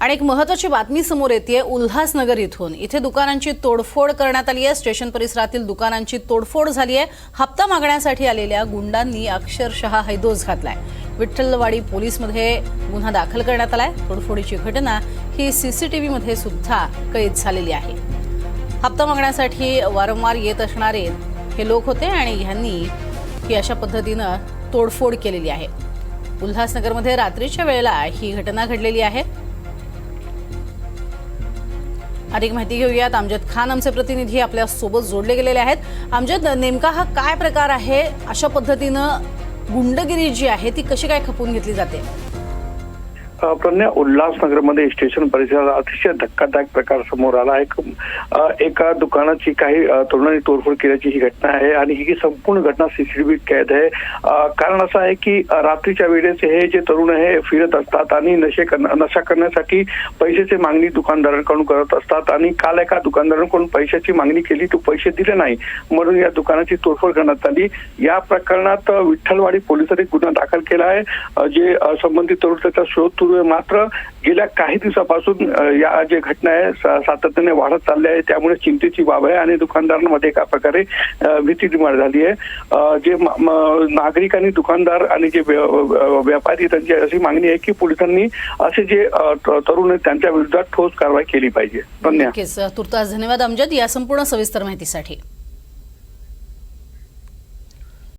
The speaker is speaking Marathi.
आणि एक महत्वाची बातमी समोर येते उल्हासनगर इथून. इथे दुकानांची तोडफोड करण्यात आली आहे. स्टेशन परिसरातील दुकानांची तोडफोड झाली आहे. हप्ता मागण्यासाठी आलेल्या गुंडांनी अक्षरशः हैदोस घातलाय. विठ्ठलवाडी पोलीसमध्ये गुन्हा दाखल करण्यात आलाय. तोडफोडीची घटना ही सीसीटीव्ही मध्ये सुद्धा कैद झालेली आहे. हप्ता मागण्यासाठी वारंवार येत असणारे हे लोक होते आणि ह्यांनी ही अशा पद्धतीनं तोडफोड केलेली आहे. उल्हासनगरमध्ये रात्रीच्या वेळेला ही घटना घडलेली आहे. अधिक माहिती घेऊयात. अमजद खान आमचे प्रतिनिधी आपल्यासोबत जोडले गेलेले आहेत. अमजद नेमका हा काय प्रकार आहे? अशा पद्धतीनं गुंडगिरी जी आहे ती कशी काय खपून घेतली जाते? अ, प्रज्ञा उल्हासनगरमध्ये स्टेशन परिसरात अतिशय धक्कादायक प्रकार समोर आला. आहे एका दुकानाची काही तरुणांनी तोडफोड केल्याची ही घटना आहे आणि ही संपूर्ण घटना सीसीटीव्ही कैद आहे. कारण असं आहे की रात्रीच्या वेळेस हे जे तरुण आहे फिरत असतात आणि नशे करण्या- नशा करण्यासाठी पैशाची मागणी दुकानदारांकडून करत असतात आणि काल एका दुकानदारांकडून पैशाची मागणी केली तो पैसे दिले नाही. म्हणून या दुकानाची तोडफोड करण्यात आली. या प्रकरणात विठ्ठलवाडी पोलिसांनी गुन्हा दाखल केला आहे. जे संबंधित तरुण त्याचा शोध सुरू मात्र गेल्या काही दिवसापासून या जे घटना आहे सातत्याने वाढत चालल्या आहे. त्यामुळे चिंतेची बाब आहे आणि दुकानदारांमध्ये एका प्रकारे भीती निर्माण झाली आहे. जे नागरिक आणि दुकानदार आणि जे व्यापारी त्यांची अशी मागणी आहे की पोलिसांनी असे जे तरुण आहेत त्यांच्या विरोधात ठोस कारवाई केली पाहिजे. धन्यवाद. तुर्तास धन्यवाद अमजद. या संपूर्ण सविस्तर माहितीसाठी.